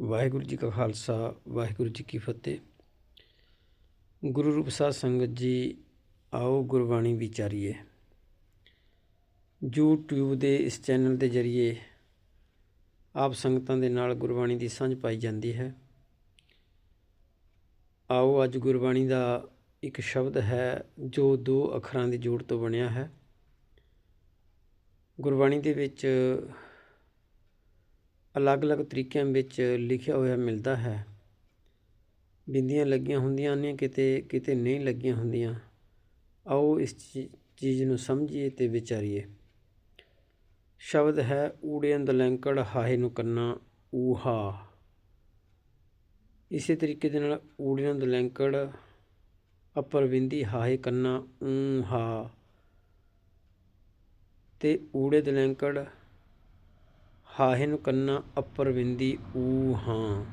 ਵਾਹਿਗੁਰੂ ਜੀ ਕਾ ਖਾਲਸਾ, ਵਾਹਿਗੁਰੂ ਜੀ ਕੀ ਫਤਿਹ। ਗੁਰੂ ਰੂਪ ਸਾਧ ਸੰਗਤ ਜੀ, ਆਓ ਗੁਰਬਾਣੀ ਵਿਚਾਰੀਏ। YouTube ਦੇ ਇਸ ਚੈਨਲ ਦੇ ਜ਼ਰੀਏ ਆਪ ਸੰਗਤਾਂ ਦੇ ਨਾਲ ਗੁਰਬਾਣੀ ਦੀ ਸਾਂਝ ਪਾਈ ਜਾਂਦੀ ਹੈ। ਆਓ ਅੱਜ ਗੁਰਬਾਣੀ ਦਾ ਇੱਕ ਸ਼ਬਦ ਹੈ, ਜੋ ਦੋ ਅੱਖਰਾਂ ਦੀ ਜੋੜ ਤੋਂ ਬਣਿਆ ਹੈ। ਗੁਰਬਾਣੀ ਦੇ ਵਿੱਚ ਅਲੱਗ-ਅਲੱਗ ਤਰੀਕਿਆਂ ਵਿੱਚ ਲਿਖਿਆ ਹੋਇਆ ਮਿਲਦਾ ਹੈ। ਬਿੰਦੀਆਂ ਲੱਗੀਆਂ ਹੁੰਦੀਆਂ ਨੇ, ਕਿਤੇ ਕਿਤੇ ਨਹੀਂ ਲੱਗੀਆਂ ਹੁੰਦੀਆਂ। ਆਓ ਇਸ ਚੀਜ਼ ਨੂੰ ਸਮਝੀਏ ਤੇ ਵਿਚਾਰੀਏ। ਸ਼ਬਦ ਹੈ ਊੜੇ ਦਲੈਂਕੜ ਹਾਹੇ ਨੂੰ ਕੰਨਾ ਊਹਾ। ਇਸੇ ਤਰੀਕੇ ਦੇ ਨਾਲ ਊੜੇ ਦਲੈਂਕੜ ਅਪਰ ਬਿੰਦੀ ਹਾਹੇ ਕੰਨਾ ਊਹਾ। ਤੇ ਊੜੇ ਦਲੈਂਕੜ ਹਾਹੇ ਨੂੰ ਕੰਨਾ ਅਪਰਵਿੰਦੀ ਊ ਹਾਂ।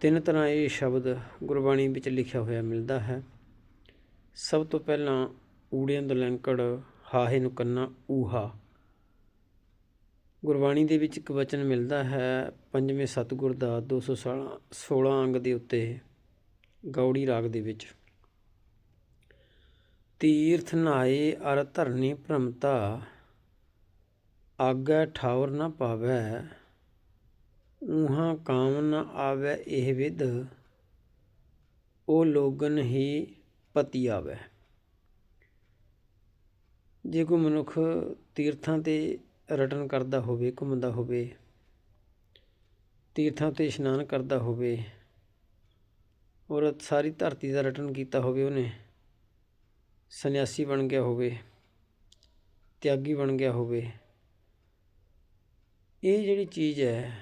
ਤਿੰਨ ਤਰ੍ਹਾਂ ਇਹ ਸ਼ਬਦ ਗੁਰਬਾਣੀ ਵਿੱਚ ਲਿਖਿਆ ਹੋਇਆ ਮਿਲਦਾ ਹੈ। ਸਭ ਤੋਂ ਪਹਿਲਾਂ ਊੜਿਆਂ ਦਲੰਕੜ ਹਾਹੇ ਨੂੰ ਕੰਨਾ, ਊਹਾ। ਗੁਰਬਾਣੀ ਦੇ ਵਿੱਚ ਇੱਕ ਵਚਨ ਮਿਲਦਾ ਹੈ, ਪੰਜਵੇਂ ਸਤਗੁਰ ਦਾ 216 16 ਅੰਗ ਦੇ ਉੱਤੇ, ਗੌੜੀ ਰਾਗ ਦੇ ਵਿੱਚ। ਤੀਰਥ ਨਾਏ ਅਰ ਧਰਨੀ ਭ੍ਰਮਤਾ ਆਗੈ ਠਾਵਰ ਨਾ ਪਾਵੈ ਉਹਾਂ ਕਾਮ ਨ ਆਵੈ ਇਹ ਵਿਦ ਉਹ ਲੋਗਨ ਹੀ ਪਤੀ ਆਵੈ। ਜੇ ਕੋਈ ਮਨੁੱਖ ਤੀਰਥਾਂ ਤੇ ਰਟਨ ਕਰਦਾ ਹੋਵੇ, ਘੁੰਮਦਾ ਹੋਵੇ, ਤੀਰਥਾਂ ਤੇ ਇਸ਼ਨਾਨ ਕਰਦਾ ਹੋਵੇ, ਔਰ ਸਾਰੀ ਧਰਤੀ ਦਾ ਰਟਨ ਕੀਤਾ ਹੋਵੇ ਉਹਨੇ, ਸੰਨਿਆਸੀ ਬਣ ਗਿਆ ਹੋਵੇ, ਤਿਆਗੀ ਬਣ ਗਿਆ ਹੋਵੇ ਇਹ ਜਿਹੜੀ ਚੀਜ਼ ਹੈ,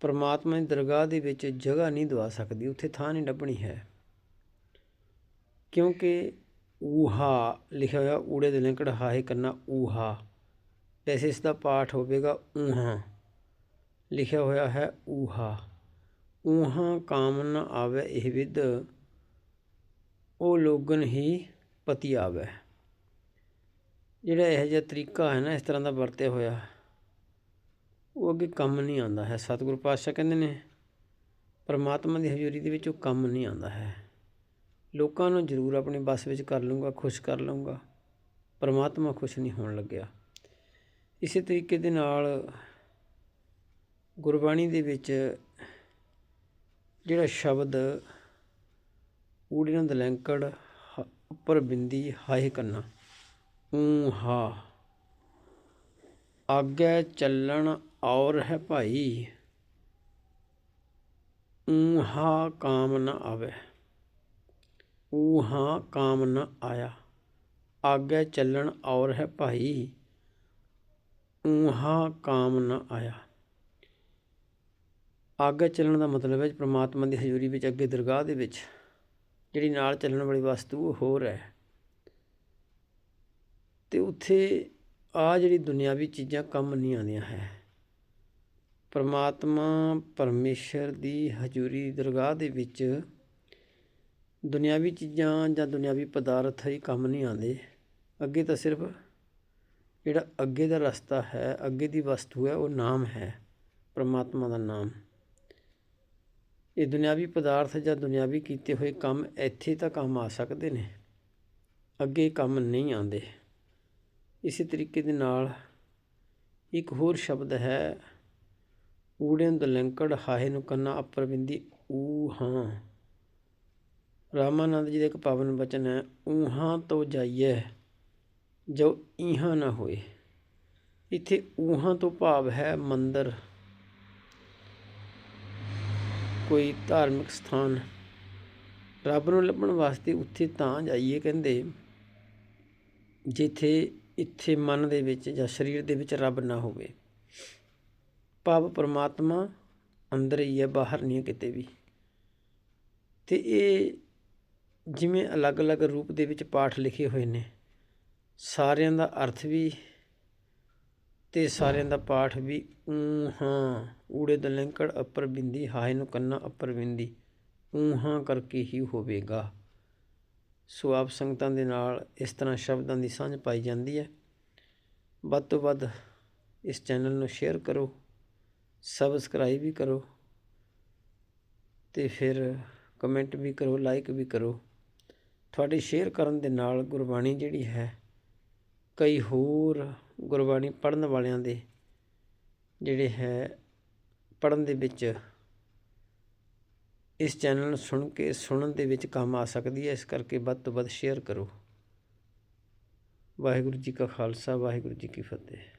ਪਰਮਾਤਮਾ ਦੀ ਦਰਗਾਹ ਦੇ ਵਿੱਚ ਜਗ੍ਹਾ ਨਹੀਂ ਦਵਾ ਸਕਦੀ, ਉੱਥੇ ਥਾਂ ਨਹੀਂ ਲੱਭਣੀ ਹੈ। ਕਿਉਂਕਿ ਊਹਾ ਲਿਖਿਆ ਹੋਇਆ, ਊੜੇ ਦੇ ਲਿੰਕੜ ਹਾਏ ਕਰਨਾ ਊਹਾ। ਵੈਸੇ ਇਸ ਦਾ ਪਾਠ ਹੋਵੇਗਾ, ਊਹਾ। ਲਿਖਿਆ ਹੋਇਆ ਹੈ ਊਹਾ। ਊਹਾ ਕਾਮਨ ਆਵੇ ਇਹ ਵਿਦ, ਉਹ ਲੋਗਨ ਹੀ ਪਤੀ ਆਵੇ। ਜਿਹੜਾ ਇਹ ਜਿਹਾ ਤਰੀਕਾ ਹੈ ਨਾ, ਇਸ ਤਰ੍ਹਾਂ ਦਾ ਵਰਤਿਆ ਹੋਇਆ। ਉਹ ਅੱਗੇ ਕੰਮ ਨਹੀਂ ਆਉਂਦਾ ਹੈ। ਸਤਿਗੁਰੂ ਪਾਤਸ਼ਾਹ ਕਹਿੰਦੇ ਨੇ, ਪਰਮਾਤਮਾ ਦੀ ਹਜ਼ੂਰੀ ਦੇ ਵਿੱਚ ਉਹ ਕੰਮ ਨਹੀਂ ਆਉਂਦਾ ਹੈ। ਲੋਕਾਂ ਨੂੰ ਜ਼ਰੂਰ ਆਪਣੇ ਬਸ ਵਿੱਚ ਕਰ ਲੂੰਗਾ ਖੁਸ਼ ਕਰ ਲੂੰਗਾ ਪਰਮਾਤਮਾ ਖੁਸ਼ ਨਹੀਂ ਹੋਣ ਲੱਗਿਆ। ਇਸੇ ਤਰੀਕੇ ਦੇ ਨਾਲ ਗੁਰਬਾਣੀ ਦੇ ਵਿੱਚ ਜਿਹੜਾ ਸ਼ਬਦ ਊੜੀਆਂ ਦਲੈਂਕੜ ਉੱਪਰ ਬਿੰਦੀ ਹਾਏ ਕੰਨਾ, ਊ ਹਾ, ਆਗੇ ਚੱਲਣ ਔਰ ਹੈ ਭਾਈ, ਊਹਾ ਕਾਮ ਨ ਆਵੇ। ਊਹਾ ਕਾਮ ਨ ਆਇਆ। ਆਗੇ ਚੱਲਣ ਔਰ ਹੈ ਭਾਈ, ਊਹਾ ਕਾਮ ਨ ਆਇਆ। ਆਗੇ ਚੱਲਣ ਦਾ ਮਤਲਬ ਹੈ ਪ੍ਰਮਾਤਮਾ ਦੀ ਹਜ਼ੂਰੀ ਵਿੱਚ ਅੱਗੇ ਦਰਗਾਹ ਦੇ ਵਿੱਚ, ਜਿਹੜੀ ਨਾਲ ਚੱਲਣ ਵਾਲੀ ਵਸਤੂ ਉਹ ਹੋਰ ਹੈ। ਤੇ ਉੱਥੇ ਆ ਜਿਹੜੀ ਦੁਨਿਆਵੀ ਚੀਜ਼ਾਂ ਕੰਮ ਨਹੀਂ ਆਉਂਦੀਆਂ ਹੈ। ਪਰਮਾਤਮਾ ਪਰਮੇਸ਼ਰ ਦੀ ਹਜ਼ੂਰੀ ਦਰਗਾਹ ਦੇ ਵਿੱਚ ਦੁਨਿਆਵੀ ਚੀਜ਼ਾਂ ਜਾਂ ਦੁਨਿਆਵੀ ਪਦਾਰਥ ਹੀ ਕੰਮ ਨਹੀਂ ਆਉਂਦੇ। ਅੱਗੇ ਤਾਂ ਸਿਰਫ ਜਿਹੜਾ ਅੱਗੇ ਦਾ ਰਸਤਾ ਹੈ, ਅੱਗੇ ਦੀ ਵਸਤੂ ਹੈ, ਉਹ ਨਾਮ ਹੈ, ਪਰਮਾਤਮਾ ਦਾ ਨਾਮ। ਇਹ ਦੁਨਿਆਵੀ ਪਦਾਰਥ ਜਾਂ ਦੁਨਿਆਵੀ ਕੀਤੇ ਹੋਏ ਕੰਮ ਇੱਥੇ ਤਾਂ ਕੰਮ ਆ ਸਕਦੇ ਨੇ। ਅੱਗੇ ਕੰਮ ਨਹੀਂ ਆਉਂਦੇ। ਇਸੇ ਤਰੀਕੇ ਦੇ ਨਾਲ ਇੱਕ ਹੋਰ ਸ਼ਬਦ ਹੈ ਊੜਿਆਂ ਦਲੰਕੜ ਹਾਹੇ ਨੂੰ ਕੰਨਾ ਅਪਰ ਬਿੰਦੀ, ਊ ਹਾਂ। ਰਾਮਾਨੰਦ ਜੀ ਦਾ ਇੱਕ ਪਾਵਨ ਬਚਨ ਹੈ ਊਹਾਂ ਤੋਂ ਜਾਈਏ ਜੋ ਈਹਾਂ ਨਾ ਹੋਏ। ਇੱਥੇ ਊਹਾਂ ਤੋਂ ਭਾਵ ਹੈ ਮੰਦਰ। ਕੋਈ ਧਾਰਮਿਕ ਸਥਾਨ। ਰੱਬ ਨੂੰ ਲੱਭਣ ਵਾਸਤੇ ਉੱਥੇ ਤਾਂ ਜਾਈਏ ਕਹਿੰਦੇ, ਜਿੱਥੇ, ਇੱਥੇ ਮਨ ਦੇ ਵਿੱਚ ਜਾਂ ਸਰੀਰ ਦੇ ਵਿੱਚ ਰੱਬ ਨਾ ਹੋਵੇ। ਭਾਵ ਪਰਮਾਤਮਾ ਅੰਦਰ ਹੀ ਹੈ, ਬਾਹਰ ਨਹੀਂ ਕਿਤੇ ਵੀ। ਅਤੇ ਇਹ ਜਿਵੇਂ ਅਲੱਗ-ਅਲੱਗ ਰੂਪ ਦੇ ਵਿੱਚ ਪਾਠ ਲਿਖੇ ਹੋਏ ਨੇ, ਸਾਰਿਆਂ ਦਾ ਅਰਥ ਵੀ ਅਤੇ ਸਾਰਿਆਂ ਦਾ ਪਾਠ ਵੀ ਊ ਹਾਂ, ਊੜੇ ਦਲੰਕੜ ਅਪਰ ਬਿੰਦੀ, ਹਾਏ ਨੂੰ ਕੰਨਾ ਅਪਰ ਬਿੰਦੀ ਊ ਹਾਂ ਕਰਕੇ ਹੀ ਹੋਵੇਗਾ। ਸੋ ਆਪ ਸੰਗਤਾਂ ਦੇ ਨਾਲ ਇਸ ਤਰ੍ਹਾਂ ਸ਼ਬਦਾਂ ਦੀ ਸਾਂਝ ਪਾਈ ਜਾਂਦੀ ਹੈ। ਵੱਧ ਤੋਂ ਵੱਧ ਇਸ ਚੈਨਲ ਨੂੰ ਸ਼ੇਅਰ ਕਰੋ। ਸਬਸਕ੍ਰਾਈਬ ਵੀ ਕਰੋ ਅਤੇ ਫਿਰ ਕਮੈਂਟ ਵੀ ਕਰੋ ਲਾਈਕ ਵੀ ਕਰੋ। ਤੁਹਾਡੇ ਸ਼ੇਅਰ ਕਰਨ ਦੇ ਨਾਲ ਗੁਰਬਾਣੀ ਜਿਹੜੀ ਹੈ, ਕਈ ਹੋਰ ਗੁਰਬਾਣੀ ਪੜ੍ਹਨ ਵਾਲਿਆਂ ਦੇ ਜਿਹੜੇ ਹੈ, ਪੜ੍ਹਨ ਦੇ ਵਿੱਚ ਇਸ ਚੈਨਲ ਨੂੰ ਸੁਣ ਕੇ, ਸੁਣਨ ਦੇ ਵਿੱਚ ਕੰਮ ਆ ਸਕਦੀ ਹੈ, ਇਸ ਕਰਕੇ ਵੱਧ ਤੋਂ ਵੱਧ ਸ਼ੇਅਰ ਕਰੋ। ਵਾਹਿਗੁਰੂ ਜੀ ਕਾ ਖਾਲਸਾ, ਵਾਹਿਗੁਰੂ ਜੀ ਕੀ ਫਤਿਹ।